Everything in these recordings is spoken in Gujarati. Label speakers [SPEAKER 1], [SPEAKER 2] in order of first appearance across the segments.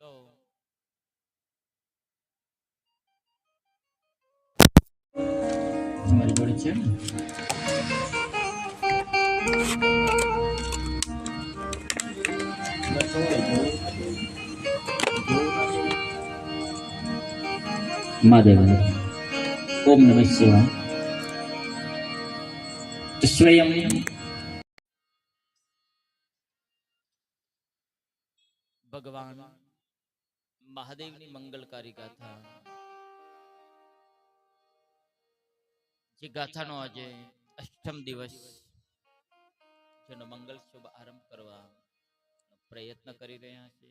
[SPEAKER 1] તો
[SPEAKER 2] તમારી જોડે છે બસ. મહાદેવ ઓમ નમઃ શિવાય. સ્વયં
[SPEAKER 1] ભગવાન મહાદેવની મંગલકારી ગાથા. જે ગાથાનો આજે અષ્ટમ દિવસ જેનો મંગલ શુભ આરંભ કરવા પ્રયત્ન કરી રહ્યા છે.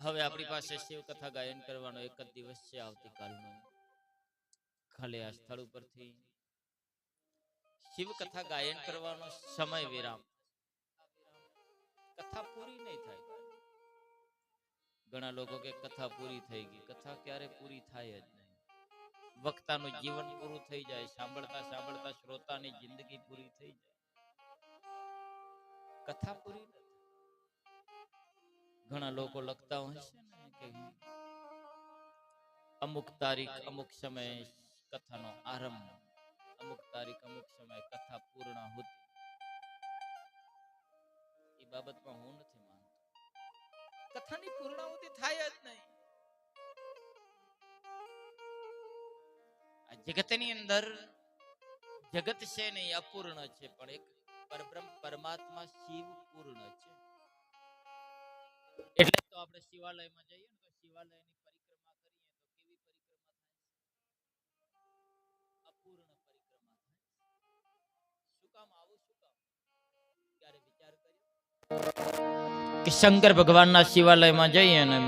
[SPEAKER 1] હવે આપણી પાસે શિવ કથા ગાયન કરવાનો એક જ દિવસ છે આવતીકાલનો. ખાલી આ સ્થળ ઉપરથી શિવ કથા ગાયન કરવાનો સમય વિરામ. કથા પૂરી નહીં થાય. ઘણા લોકો કે કથા પૂરી થઈ ગઈ. કથા ક્યારે પૂરી થાય જ નહીં. વક્તાનું જીવન પૂરું થઈ જાય, સાંભળતા સાંભળતા શ્રોતાની જિંદગી પૂરી થઈ જાય. કથા પૂરી ઘણા લોકો લખતા હોય ને કે અમુક તારીખ, અમુક સમયે કથાનો આરંભ, અમુક તારીખ, અમુક સમયે કથા પૂર્ણ હોતી. એ બાબતમાં હું નથી માનતો. કથાની પૂર્ણાહુતિ થાય જ નહીં. આ જગતની અંદર જગત છે ને અપૂર્ણ છે, પણ એક પરબ્રહ્મ પરમાત્મા શિવ પૂર્ણ છે. એટલે તો આપણે શિવાલયમાં જઈએ ને તો શિવાલયની પરિક્રમા કરીએ તો કેવી પરિક્રમા થાય? અપૂર્ણ પરિક્રમા થાય. શું કામ આવું શું કામ? કે શંકર ભગવાનના શિવાલયમાં જઈએ ને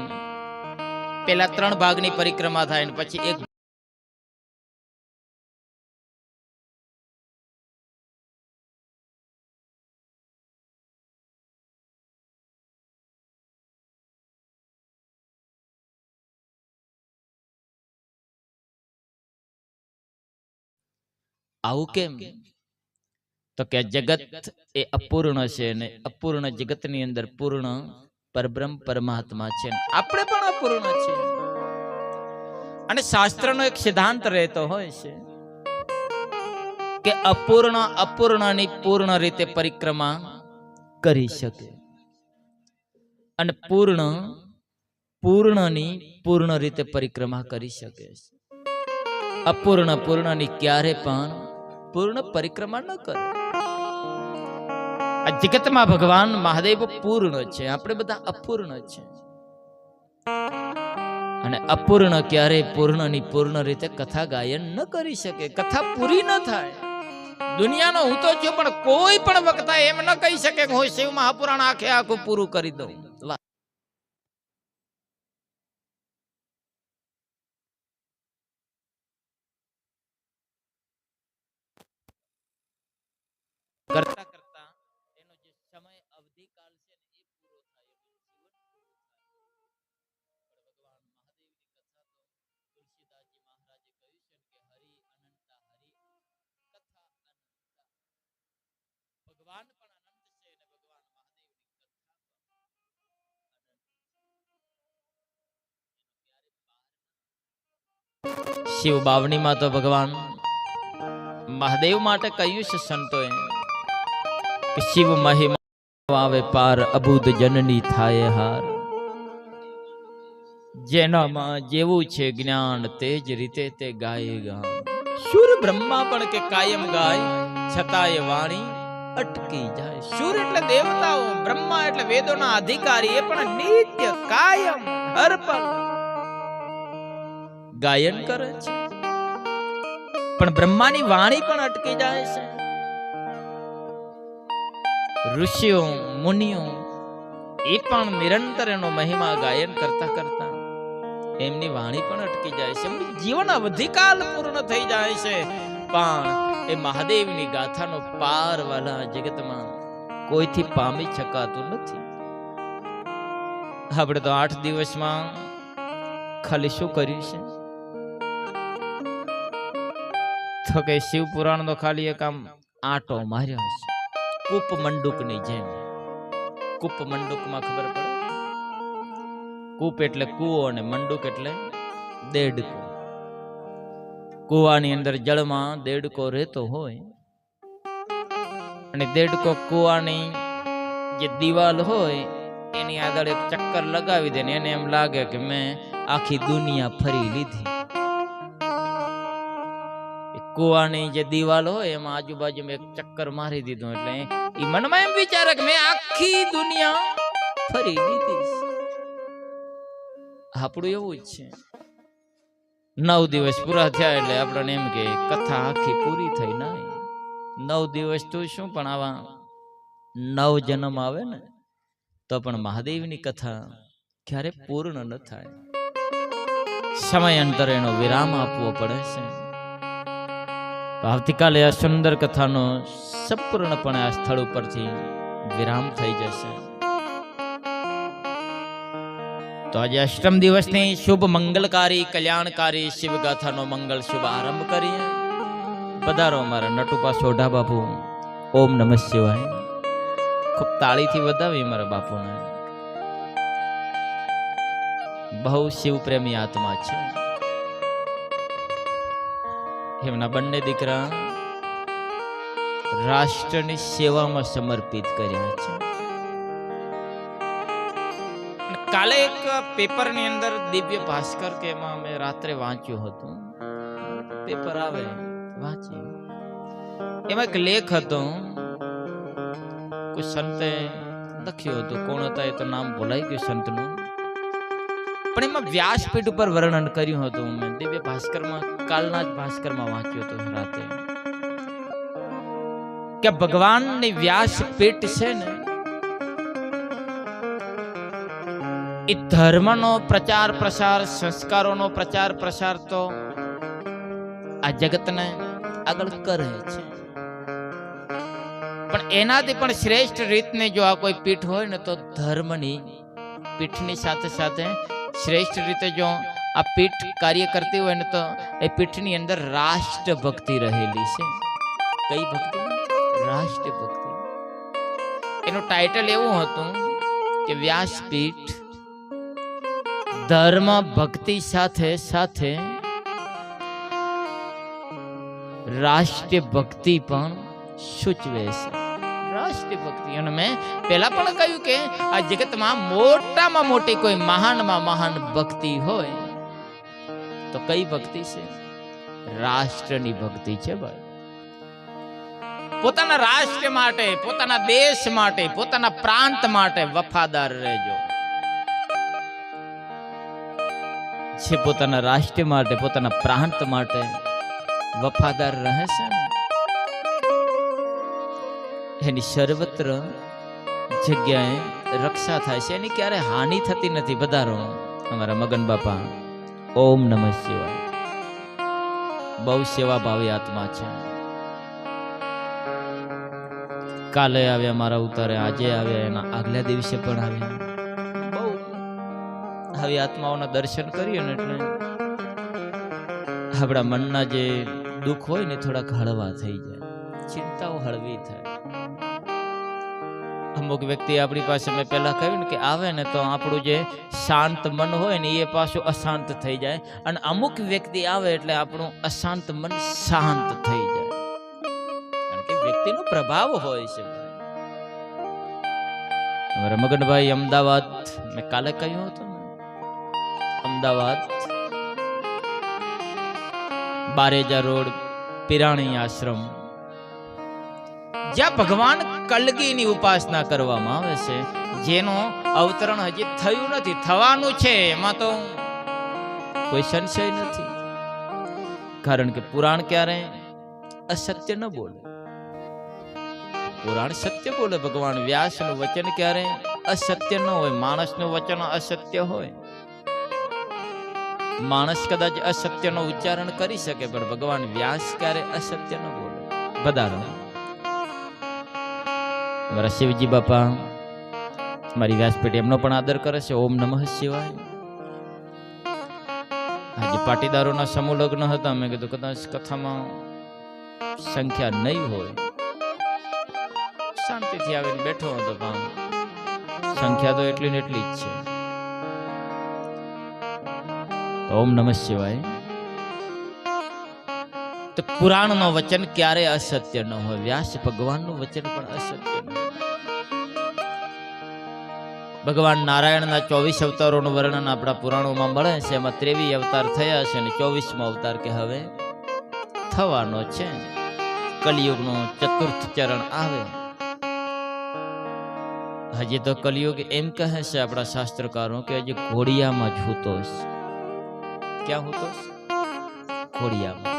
[SPEAKER 1] પેલા ત્રણ ભાગની પરિક્રમા થાય ને પછી એક આવું કેમ? તો કે જગત એ અપૂર્ણ છે ને અપૂર્ણ જગતની અંદર પૂર્ણ પરબ્રહ્મ પરમાત્મા છે. આપણે પણ અપૂર્ણ છે અને શાસ્ત્રનો એક સિદ્ધાંત રહેતો હોય છે કે અપૂર્ણ અપૂર્ણની પૂર્ણ રીતે પરિક્રમા કરી શકે. અને પૂર્ણ પૂર્ણની પૂર્ણ રીતે પરિક્રમા કરી શકે છે. અપૂર્ણ પૂર્ણની ક્યારે પણ પૂર્ણ પરિક્રમા ન કરે. આ જગતમાં ભગવાન મહાદેવ પૂર્ણ છે. આપણે બધા અપૂર્ણ છે. અને અપૂર્ણ ક્યારે પૂર્ણની પૂર્ણ રીતે કથા ગાયન ન કરી શકે. કથા પૂરી ન થાય. દુનિયાનો હું તો છું, પણ કોઈ પણ વક્તા એમ ન કહી શકે કે હું શિવ મહાપુરાણ આખે આખું પૂરું કરી દઉં વાહ. કરતા કરતા એનો જે સમય અવધિકાલ છે ને, એ પૂરો થાય એનું જીવન પૂરું થાય. પણ ભગવાન મહાદેવની કથા તો તુલસીદાસજી મહારાજે કહ્યું છે ને કે હરિ અનંતા, હરિ કથા અનંતા. ભગવાન પણ અનંત છે અને ભગવાન મહાદેવની કથા પણ અનંત છે. એનો ક્યારે પાર ન શિવ બાવણીમાં તો ભગવાન મહાદેવ માટે કહ્યું છે સંતોએ કે શિવ મહિમા આવે પાર અબુદ જનની થાય હાર. જેનામાં જેવું છે જ્ઞાન તે જ રીતે તે ગાય ગાન સુર બ્રહ્મા પણ કે કાયમ ગાય, છતાંય વાણી અટકી જાય. સુર એટલે દેવતાઓ, બ્રહ્મા એટલે વેદોના અધિકારી, એ પણ નિત્ય કાયમ હર પલ ગાયન કરે છે. પણ બ્રહ્માની વાણી પણ અટકી જાય છે. ઋષિઓ, મુનિઓ, એ પણ નિરંતર એનો મહિમા ગાયન કરતા કરતા એમની વાણી પણ અટકી જાય છે. જીવન અવધિકાલ પૂર્ણ થઈ જાય છે. પણ એ મહાદેવની ગાથાનો પાર વાલા જગતમાં કોઈથી પામી શકાતું નથી. આપણે તો આઠ દિવસમાં ખાલી શું કર્યું છે? તો કે શિવ પુરાણ નો ખાલી એક આમ આટો માર્યો છે કૂપ મંડુકની જેમ. કૂપ મંડુકમાં ખબર પડે? કૂપ એટલે કૂવો અને મંડુક એટલે દેડકો. કૂવાની અંદર જળમાં દેડકો રહેતો હોય અને દેડકો કૂવાની જે દિવાલ હોય, એની આગળ એક ચક્કર લગાવી દે ને એને એમ લાગે કે મેં આખી દુનિયા ફરી લીધી. કૂવાની જે દિવાલ હોય, એમાં આજુબાજુમાં એક ચક્કર મારી દીધું એટલે એ મનમાં એમ વિચારે કે મેં આખી દુનિયા ફરી લીધી આપણું એવું જ છે. નવ દિવસ પૂરા થયા એટલે આપણને એમ કે કથા આખી પૂરી થઈ ના નવ દિવસ તો શું, પણ આવા નવ જન્મ આવે ને, તો પણ મહાદેવની કથા ક્યારે પૂર્ણ ન થાય. સમય અંતરે એનો વિરામ આપવો પડે છે. આવતીકાલે આ સુંદર કથાનો સંપૂર્ણપણે આ સ્થળ ઉપરથી વિરામ થઈ જશે. તો આજે અષ્ટમ દિવસની શુભ મંગલકારી, કલ્યાણકારી, શિવગાથાનો મંગલ શુભ આરંભ કરીએ. પધારો મારા નટુપા સોઢા બાપુ. ઓમ નમઃ શિવાય. ખૂબ તાળીથી વધાવી મારા બાપુને. બહુ શિવ પ્રેમી આત્મા છે. એમના બંને દીકરા રાષ્ટ્રની સેવામાં સમર્પિત કર્યા છે. કાલે એક પેપરની અંદર દિવ્ય ભાસ્કર કે એમાં મેં રાત્રે વાંચ્યું હતું. પેપર આવે વાંચ્યું એમાં એક લેખ હતો. કોઈ સંતે લખ્યું હતું. કોણ હતા એ તો નામ ભૂલાઈ ગયું સંતનું. પણ એમાં વ્યાસપીઠ ઉપર વર્ણન કર્યું હતું મેં. દિવ્ય ભાસ્કરમાં, કાલના જ ભાસ્કરમાં વાંચ્યું હતું રાતે. કે ભગવાનની વ્યાસપીઠ છે ને એ ધર્મનો પ્રચાર, પ્રસાર, સંસ્કારોનો પ્રચાર, પ્રસાર તો આ જગતને આગળ કરે છે. પણ એનાથી પણ શ્રેષ્ઠ રીતને જો આ કોઈ પીઠ હોય ને તો ધર્મની પીઠની સાથે સાથે શ્રેષ્ઠ રીતે જો આ પીઠ કાર્ય કરતી હોય ને તો એ પીઠની અંદર રાષ્ટ્ર ભક્તિ રહેલી છે. કઈ ભક્તિ? રાષ્ટ્ર ભક્તિ એનું ટાઇટલ એવું હતું કે વ્યાસપીઠ ધર્મ ભક્તિ સાથે સાથે રાષ્ટ્ર ભક્તિ પણ સૂચવે છે. રાષ્ટ્રીય ભક્તિ અને મેં પહેલા પણ કહ્યું કે આ જગતમાં મોટામાં મોટી કોઈ મહાનમાં મહાન ભક્તિ હોય, તો કઈ ભક્તિ છે? રાષ્ટ્રની ભક્તિ છે ભાઈ. પોતાના રાષ્ટ્ર માટે, પોતાના દેશ માટે, પોતાના પ્રાંત માટે વફાદાર રહેજો. જે પોતાના રાષ્ટ્ર માટે, પોતાના પ્રાંત માટે વફાદાર રહે છે ને? એની સર્વત્ર જગ્યાએ રક્ષા થાય છે. એની ક્યારે હાનિ થતી નથી. વધારો અમારા મગન બાપા. ઓમ નમઃ શિવાય. બહુ સેવા ભાવી આત્મા છે. કાલે આવ્યા મારા ઉતારે, આજે આવ્યા એના આગલા દિવસે પણ આવ્યા. બહુ આવી આત્માઓના દર્શન કરીએ ને એટલે આપણા મનના જે દુઃખ હોય ને થોડાક હળવા થઈ જાય. ચિંતાઓ હળવી થાય. અમુક વ્યક્તિ આપણી પાસે મેં પહેલાં કહ્યું કે આવે ને તો આપણું જે શાંત મન હોય ને એ પાછું અશાંત થઈ જાય. અને અમુક વ્યક્તિ આવે એટલે આપણું અશાંત મન શાંત થઈ જાય. વ્યક્તિનો પ્રભાવ હોય છે. અમારા અમદાવાદ, મેં કાલે કહ્યું હતું અમદાવાદ, બારેજા રોડ, પિરાણી આશ્રમ. જ્યાં ભગવાન કલગીની ઉપાસના કરવામાં આવે છે. જેનું અવતરણ હજી થયું નથી, થવાનું છે, એમાં તો કોઈ સંશય નથી. કારણ કે પુરાણ ક્યારે અસત્ય ન બોલે. પુરાણ સત્ય બોલે, ભગવાન વ્યાસનું વચન ક્યારે અસત્ય ન હોય, માણસનું વચન અસત્ય હોય. માણસ કદાચ અસત્યનો ઉચ્ચારણ કરી શકે, પણ ભગવાન વ્યાસ ક્યારે અસત્ય ન બોલે. બધાનો. મારા શિવજી બાપા. મારી વ્યાસપીઠ એમનો પણ આદર કરે છે. ઓમ નમઃ શિવાય. આજે પાટીદારોના સમૂહ લગ્ન હતા. મેં કીધું, કદાચ કથામાં સંખ્યા નહીં હોય. શાંતિથી આવીને બેઠો હતો પણ સંખ્યા તો એટલી ને એટલી જ છે. ઓમ નમઃ શિવાય. તો પુરાણનો વચન ક્યારે અસત્ય ન હોય? વ્યાસ ભગવાનનું વચન પણ અસત્ય ન ભગવાન નારાયણના ચોવીસ અવતારોનું વર્ણન આપણા પુરાણોમાં મળે છે. એમાં ત્રેવીસ અવતાર થયા છે અને ચોવીસમો અવતાર કે હવે થવાનો છે. કલિયુગનો ચતુર્થ ચરણ આવે. હજી તો કલિયુગ એમ કહે છે આપણા શાસ્ત્રકારો કે હજી ઘોડિયામાં જ હૂતો છે ક્યાં હૂતો છે ઘોડિયામાં.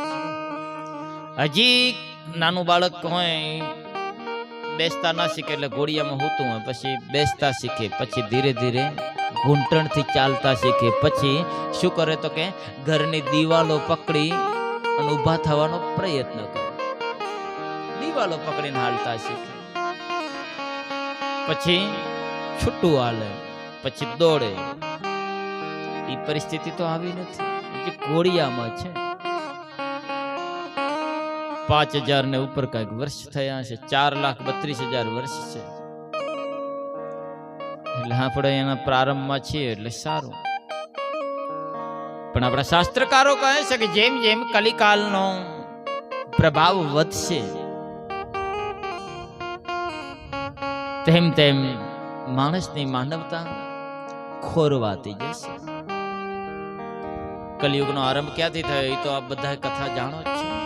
[SPEAKER 1] હજી નાનું બાળક હોય, બેસતા ના શીખે એટલે ઘોડિયામાં હોતું હોય, પછી બેસતા શીખે, પછી ધીરે ધીરે ઘૂંટણથી ચાલતા શીખે, પછી શું કરે તો કે ઘરની દિવાલો પકડી અને ઊભા થવાનો પ્રયત્ન કરે. દિવાલો પકડીને હાલતા શીખે. પછી છૂટું હાલે, પછી દોડે. એ પરિસ્થિતિ તો આવી નથી. એ ઘોડિયામાં છે. પાંચ હજાર ને ઉપર કંઈક વર્ષ થયા છે ચાર લાખ બત્રીસ હજાર વર્ષ છે એટલે આપણે એના પ્રારંભમાં છીએ એટલે સારું. પણ આપણા શાસ્ત્રકારો કહે છે કે જેમ જેમ કલિકાલનો પ્રભાવ વધશે, તેમ તેમ માણસની માનવતા ખોરવાતી જશે. કલિયુગનો આરંભ ક્યાંથી થયો એ તો આપ બધા કથા જાણો જ છો.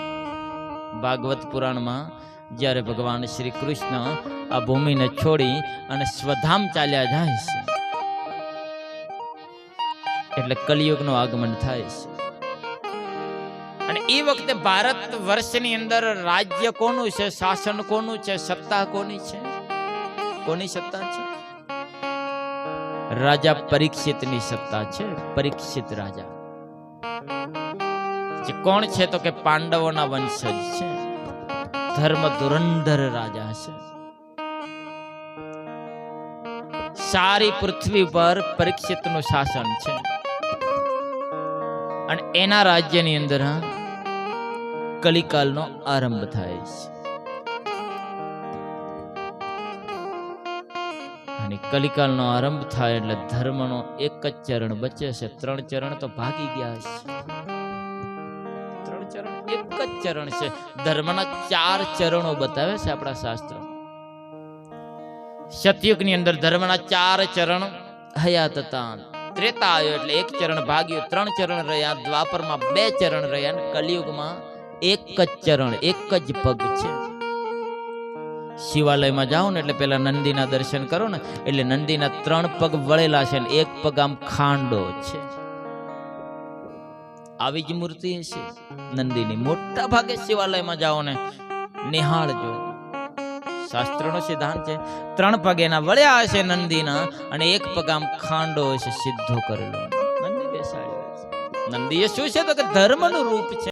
[SPEAKER 1] ભાગવત પુરાણમાં જ્યારે ભગવાન શ્રી કૃષ્ણ આ ભૂમિને છોડી અને સ્વધામ ચાલ્યા જાય છે. એટલે કલિયુગનું આગમન થાય છે. અને એ વખતે ભારત વર્ષની અંદર રાજ્ય કોનું છે, શાસન કોનું છે, સત્તા કોની છે? કોની સત્તા છે? રાજા પરીક્ષિતની સત્તા છે, પરીક્ષિત રાજા. જે કોણ છે તો કે પાંડવોના વંશજ છે? ધર્મ ધુરંધર રાજા છે. સારી પૃથ્વી પર પરીક્ષિતનું શાસન છે. અને એના રાજ્યની અંદર કલિકાલનો આરંભ થાય છે. અને કલિકાલનો આરંભ થાય એટલે ધર્મનો એક જ ચરણ બચે છે. ત્રણ ચરણ તો ભાગી ગયા છે. એક જ ચરણ છે. ધર્મના ચાર ચરણો બતાવે છે આપણા શાસ્ત્રો. સતયુગની અંદર ધર્મના ચાર ચરણ હયાત હતા. ત્રેતા આવ્યો એટલે એક ચરણ ભાગ્યું, ત્રણ ચરણ રહ્યા, દ્વાપરમાં બે ચરણ રહ્યા કલિયુગમાં એક જ ચરણ, એક જ પગ છે. શિવાલયમાં જાઓ ને એટલે પેલા નંદીના દર્શન કરો ને, એટલે નંદીના ત્રણ પગ વળેલા છે એક પગ આમ ખાંડો છે. આવી જ મૂર્તિ હશે નંદીની મોટા ભાગે શિવાલયમાં જાઓ ને નિહાળજો. શાસ્ત્રનો સિદ્ધાંત છે, ત્રણ પગ એના વળ્યા હશે નંદીના અને એક પગ આમ ખાંડો હશે સિદ્ધો કરેલો. નંદી બેસાડ્યો નંદી એ શું છે તો કે ધર્મનું રૂપ છે.